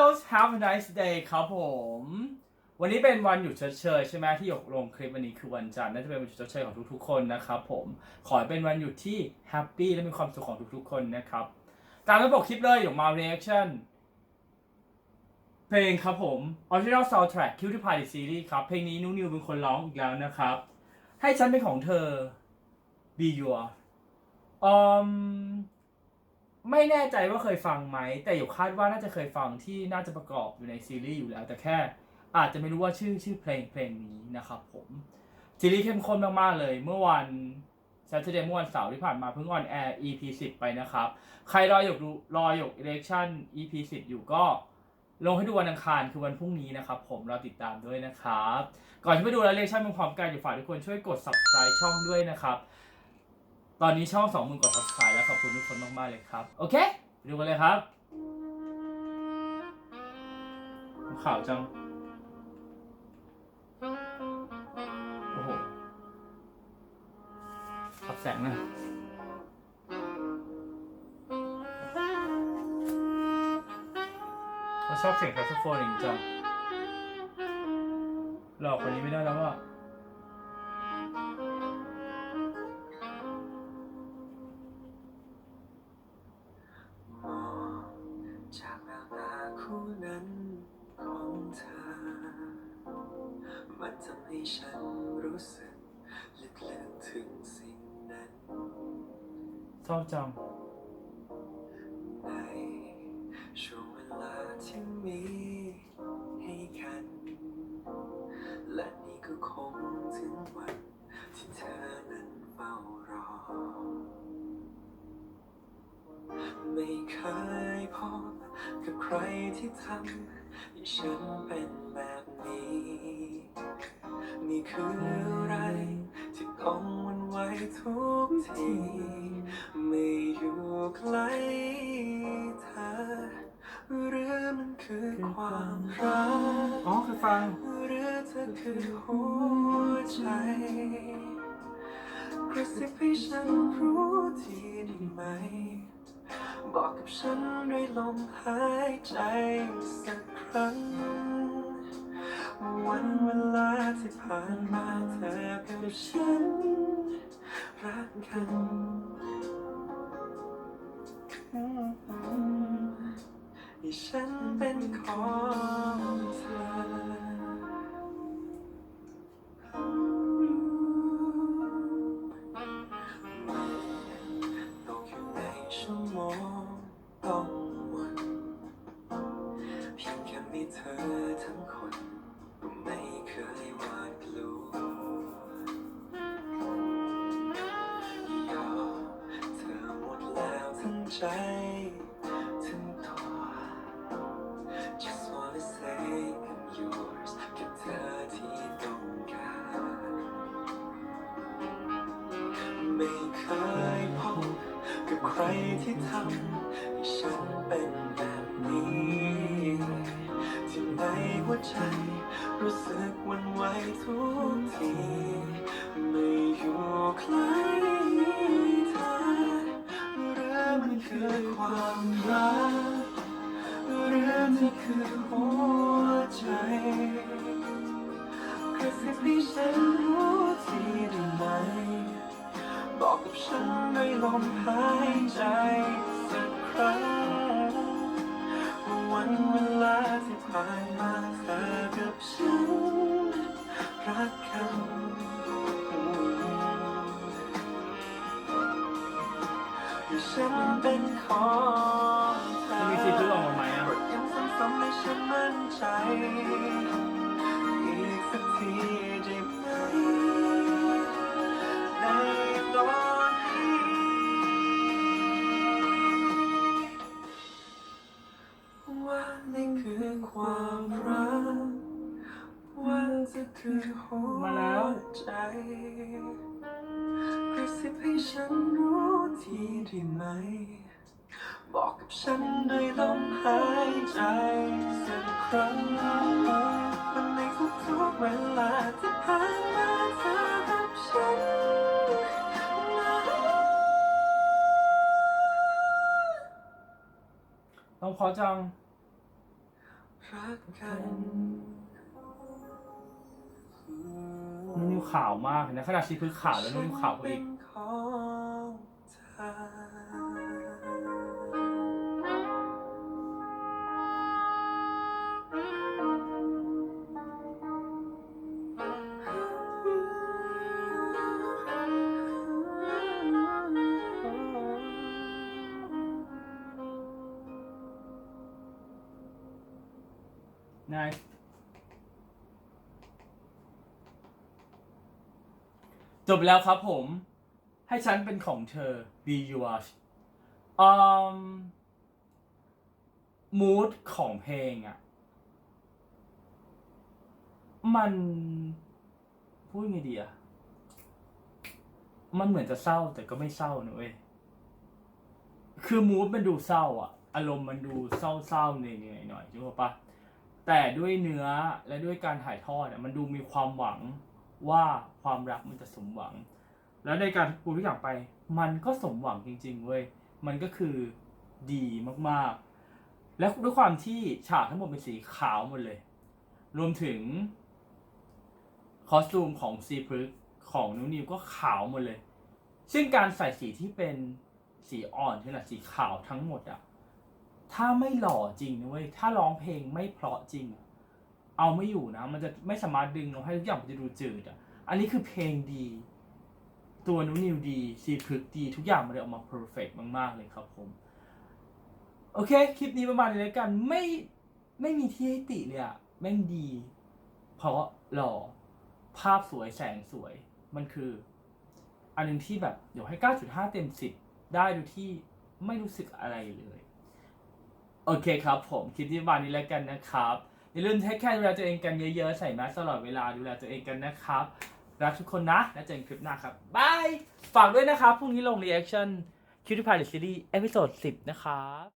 Hello have a nice day ครับผม วันนี้เป็นวันหยุดเชยใช่ไหมที่หยกลงคลิปวันนี้คือวันจันทร์น่าจะเป็นวันหยุดเชยของทุกๆคนนะครับผม ขอให้เป็นวันหยุดที่แฮปปี้และมีความสุขของทุกๆคนนะครับ ตามระบบคลิปเลยหยกมา reaction เพลงครับผม original soundtrack Cutie Pie The Series ครับ เพลงนี้นุ้นิวเป็นคนร้องอีกแล้วนะครับ ให้ฉันเป็นของเธอ Be Your อืม ไม่แน่ใจว่าเคยฟังไหม แต่อยู่คาดว่าน่าจะเคยฟังที่น่าจะประกอบอยู่ในซีรีส์อยู่แล้ว แต่แค่อาจจะไม่รู้ว่าชื่อชื่อเพลงเพลงนี้นะครับผมซีรีส์เข้มข้นมากๆเลย เมื่อวัน Saturday เมื่อวันเสาร์ที่ผ่านมาเพิ่งออนแอร์ EP 10 ไปนะครับ ใครรออยู่รออยู่ election EP 10 อยู่ก็ลงให้ดูวันอังคารคือวันพรุ่งนี้นะครับผมเรอติดตามด้วยนะครับ ก่อนที่ไปดู election พร้อมๆกันอยู่ฝากทุกคนช่วยกด subscribe ช่องด้วยนะครับ ตอนนี้ช่องสองหมื่นกด subscribe แล้วขอบคุณทุกคนมากๆเลยครับ โอเคดูกันเลยครับข่าวจัง โอ้โหขับแสงหนะเขาชอบเสียงแซกโซโฟนอย่างจังหลอกคนนี้ไม่ได้แล้วอะ ตาคู่นั้นของเธอ มันทำให้ฉันรู้สึกลึกๆถึงสิ่งนั้นชอบจังในช่วงเวลาที่มีให้กัน และนี่ก็คงถึงวันที่เธอนั้นเฝ้ารอ ใครที่ทำให้ฉันเป็นแบบนี้ นี่คืออะไรที่ต้องหวันไหวทุกที ไม่อยู่ใกล้เธอหรือมันคือความรักอ๋อเคยฟังหรือเธอคือหัวใจกระซิบให้ฉันรู้ทีได้ไหม บอกกับฉันด้วยลมหายใจสักครั้ง วันเวลาที่ผ่านมาเธอกับฉัน รักกัน ใจทั้งตัว Just wanna say I'm yours แค่เธอที่ต้องการไม่เคยพบกับใครที่ทำให้ฉันเป็นแบบนี้ที่ในหัวใจรู้สึกวันไหวทุก คือหัวใจกระซิบให้ฉันรู้ทีได้ไหม บอกกับฉันด้วยลมหายใจสักครั้งว่าวันเวลาที่ผ่านมาเธอกับฉันรักกันให้ฉันเป็นของำซ้ำๆให้ฉันมั่นใจ อีกสักทีได้ไหมในตอนนี้ว่านี่คือความรักว่าจะคือหัวมาแล้วใจกระซิบให้ฉันรู้ทีได้ไหม ฉันด้วยลมหายใจสักครั้งวันในทุกๆเวลาที่ผ่านมาเธอกับฉันต้องเพอจัง รักกันนุ่นนิวขาวมากเลยนะขนาดชีพื้นขาวแล้วนุ่นนิวขาวกว่าอีก เป็นของ นายจบแล้วครับผม ให้ฉันเป็นของเธอ be yours อืม mood ของเพลงอะ่ะ มันพูดไงดีอะมันเหมือนจะเศร้าแต่ก็ไม่เศร้านะเว้ย คือมูดมันดูเศร้าอะอารมณ์มันดูเศร้าๆเหนื่อยๆหน่อยถูกปะ แต่ด้วยเนื้อและด้วยการถ่ายทอดอะมันดูมีความหวังว่าความรักมันจะสมหวัง แล้วในการพูทุกอย่างไป มันก็สมหวังจริงๆเว้ยมันก็คือดีมากๆ และด้วยความที่ฉากทั้งหมดเป็นสีขาวหมดเลย รวมถึงคอสตูมของซีพฤกของนุนิวก็ขาวหมดเลย ซึ่งการใส่สีที่เป็นสีอ่อนที่แหละสีขาวทั้งหมดอะ ถ้าไม่หล่อจริงนะเว้ยถ้าร้องเพลงไม่เพราะจริง เอาไม่อยู่นะ มันจะไม่สามารถดึงเราให้ทุกอย่างมันจะดูจืดอะอันนี้คือเพลงดี ตัวนุนิวดีซีพฤกดี ทุกอย่างมันเลยออกมาเพอร์เฟกมากๆเลยครับผมโอเค คลิปนี้ประมาณนี้แล้วกันไม่ไม่มีที่ให้ติเลยอะแม่งดี เพราะหล่อ ภาพสวยแสงสวย มันคือ อันหนึงที่แบบเดี๋ยวให้ 9.5 เต็ม 10 ได้โดยที่ไม่รู้สึกอะไรเลย โอเคครับผมคลิปนี้ประมาณนี้แล้วกันนะครับอย่าลืมเทคแคร์ดูแลตัวเองกันเยอะๆ ใส่แมสตลอดเวลาดูแลตัวเองกันนะครับ รักทุกคนนะ แล้วเจอกันคลิปหน้าครับบาย ฝากด้วยนะครับพรุ่งนี้ลงรีแอคชั่นคิวที่พายซีรีส์เอพิโซด10 นะครับ